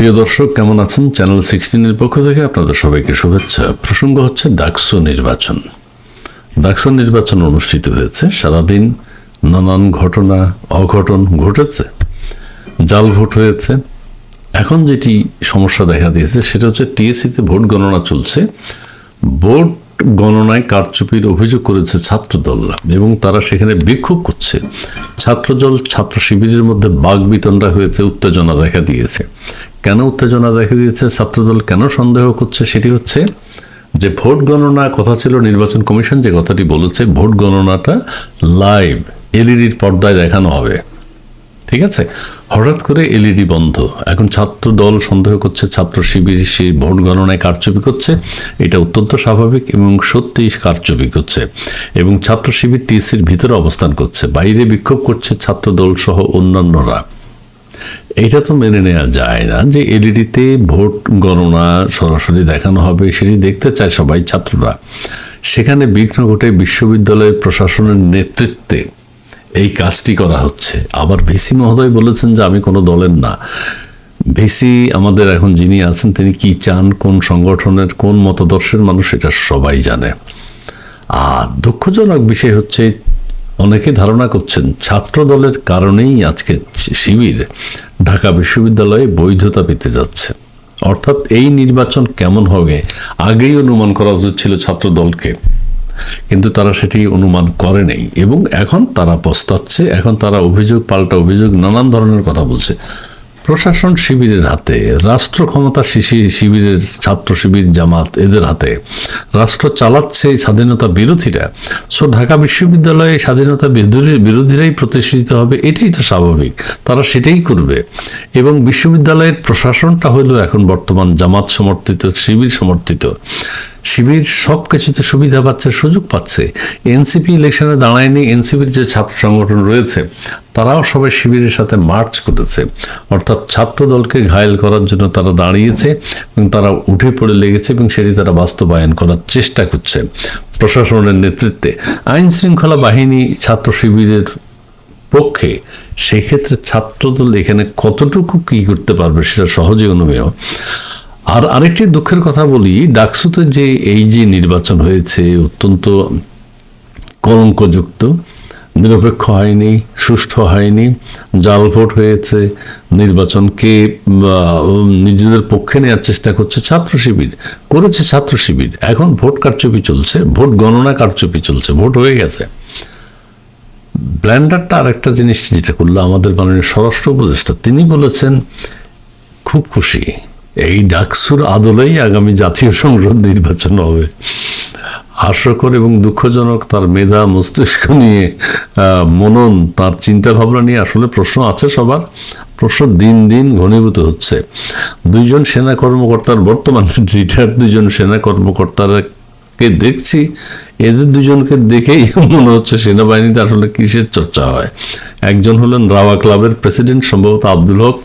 প্রিয় দর্শক, কেমন আছেন? চ্যানেল সিক্সটিনের পক্ষ থেকে আপনাদের সবাইকে শুভেচ্ছা। প্রসঙ্গ হচ্ছে ডাকসু নির্বাচন। ডাকসু নির্বাচন অনুষ্ঠিত হয়েছে। সারাদিন নানান ঘটনা, অঘটন ঘটেছে। জাল ভোট হয়েছে। এখন যেটি সমস্যা দেখা দিয়েছে, সেটা হচ্ছে টিএসসিতে ভোট গণনা চলছে। ভোট গণনায় কারচুপির অভিযোগ করেছে ছাত্রদল এবং তারা সেখানে বিক্ষোভ করছে। ছাত্রদল ছাত্র শিবিরের মধ্যে বাঘ বিতণ্ডা হয়েছে, উত্তেজনা দেখা দিয়েছে। কেন উত্তেজনা দেখা দিয়েছে? ছাত্রদল কেন সন্দেহ করছে? সেটি হচ্ছে যে ভোট গণনা কথা ছিল নির্বাচন কমিশন যে কথাটি বলেছে, ভোট গণনাটা লাইভ এলইডির পর্দায় দেখানো হবে। ঠিক আছে? হঠাৎ করে এলইডি বন্ধ। এখন ছাত্র দল সন্দেহ করছে, ছাত্র শিবির সেই ভোট গণনায় কারচুপি করছে। এটা অত্যন্ত স্বাভাবিক এবং সত্যিই কারচুপি করছে। এবং ছাত্র শিবির টিএসির ভিতরে অবস্থান করছে। বাইরে বিক্ষোভ করছে ছাত্র দল সহ অন্যান্যরা। এটা তো মেনে নেওয়া যায় না যে এলইডিতে ভোট গণনা সরাসরি দেখানো হবে, সেটি দেখতে চায় সবাই ছাত্ররা। সেখানে বিঘ্ন ঘটে বিশ্ববিদ্যালয় প্রশাসনের নেতৃত্বে এই কাজটি করা হচ্ছে। আবার ভিসি মহোদয় বলেছেন যে আমি কোনো দলের না। ভিসি আমাদের এখন যিনি আছেন, তিনি কি চান, কোন সংগঠনের, কোন মতাদর্শের মানুষ, এটা সবাই জানে। আর দুঃখজনক বিষয় হচ্ছে অনেকে ধারণা করছেন ছাত্র দলের কারণেই আজকে শিবির ঢাকা বিশ্ববিদ্যালয়ে বৈধতা পেতে যাচ্ছে। অর্থাৎ এই নির্বাচন কেমন হবে আগেই অনুমান করা উচিত ছিল ছাত্র দলকে কিন্তু তারা সেটি অনুমান করে নেই এবং এখন তারা পস্তাচ্ছে, এখন তারা অভিযোগ, পাল্টা অভিযোগ, নানান ধরনের কথা বলছে। প্রশাসন শিবিরের হাতে, রাষ্ট্র ক্ষমতা শিশি শিবিরের, ছাত্র শিবির, জামাত এদের হাতে। রাষ্ট্র চালাচ্ছে এই স্বাধীনতা বিরোধীরা। সো ঢাকা বিশ্ববিদ্যালয়ে স্বাধীনতা বিরোধী- বিরোধীরাই প্রতিষ্ঠিত হবে, এটাই তো স্বাভাবিক। তারা সেটাই করবে। এবং বিশ্ববিদ্যালয়ের প্রশাসনটা হলো এখন বর্তমান জামাত সমর্থিত, শিবির সমর্থিত। শিবির সব কিছুতে সুবিধা পাচ্ছে, সুযোগ পাচ্ছে। এনসিপি ইলেকশনে দাঁড়ায়নি, এনসিপির যে ছাত্র সংগঠন রয়েছে, তারাও সবাই শিবিরের সাথে মার্চ করেছে। অর্থাৎ ছাত্র দলকে ঘায়েল করার জন্য তারা দাঁড়িয়েছে এবং তারা উঠে পড়ে লেগেছে এবং সেটি তারা বাস্তবায়ন করার চেষ্টা করছে প্রশাসনের নেতৃত্বে। আইন শৃঙ্খলা বাহিনী ছাত্র শিবিরের পক্ষে, সেক্ষেত্রে ছাত্রদল এখানে কতটুকু কি করতে পারবে সেটা সহজে অনুমেয় আর আরেকটি দুঃখের কথা বলি, ডাকসুতে যে এই যে নির্বাচন হয়েছে অত্যন্ত কলঙ্কযুক্ত, নিরপেক্ষ হয়নি, সুষ্ঠু হয়নি, জাল ভোট হয়েছে নির্বাচনকে নিজেদের পক্ষে নেওয়ার চেষ্টা করছে ছাত্র শিবির, করেছে ছাত্র শিবির। এখন ভোট কারচুপি চলছে, ভোট গণনা কারচুপি চলছে, ভোট হয়ে গেছে। ব্ল্যান্ডারটা আরেকটা জিনিস যেটা করল আমাদের মাননীয় স্বরাষ্ট্র উপদেষ্টা, তিনি বলেছেন, খুব খুশি। এই ডাকসুর আদলেই আগামী জাতীয় সংসদ নির্বাচন হবে। হাস্যকর এবং দুঃখজনক তার মেধা, মস্তিষ্ক নিয়ে মনন, তার চিন্তা ভাবনা নিয়ে আসলে প্রশ্ন আছে সবার। প্রশ্ন দিন দিন ঘনীভূত হচ্ছে। দুইজন সেনা কর্মকর্তার, বর্তমান রিটায়ার্ড দুজন সেনা কর্মকর্তারা কে দেখছি। এদের দুজনকে দেখেই মনে হচ্ছে সেনাবাহিনীতে আসলে কিসের চর্চা হয়। একজন হলেন রাওয়া ক্লাবের প্রেসিডেন্ট, সম্ভবত আব্দুল হক।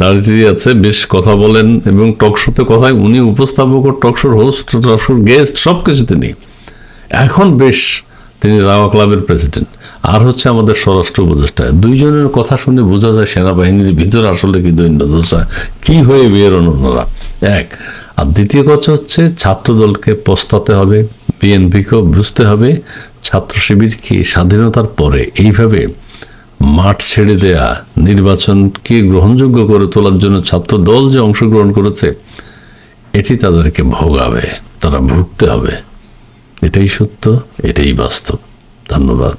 দাঁড়িয়ে আছে, বেশ কথা বলেন এবং টকশোতে কথায় উনি উপস্থাপক টকশোর হোস্ট টকশোর গেস্ট সব কিছু তিনি। এখন বেশ তিনি রাওয়া ক্লাবের প্রেসিডেন্ট আর হচ্ছে আমাদের স্বরাষ্ট্র উপদেষ্টা। দুইজনের কথা শুনে বোঝা যায় সেনাবাহিনীর ভিতরে আসলে কি দৈন্য দশা কি হয়ে বেরোন ওনারা? এক, আর দ্বিতীয় কথা হচ্ছে ছাত্রদলকে পস্তাতে হবে বিএনপিকেও বুঝতে হবে ছাত্র শিবিরকে স্বাধীনতার পরে। এইভাবে মাঠ ছেড়ে দেয়া নির্বাচনকে গ্রহণযোগ্য করে তোলার জন্য ছাত্র দল যে অংশগ্রহণ করেছে, এটি তাদেরকে ভোগাবে, তারা ভুগতে হবে। এটাই সত্য, এটাই বাস্তব। ধন্যবাদ।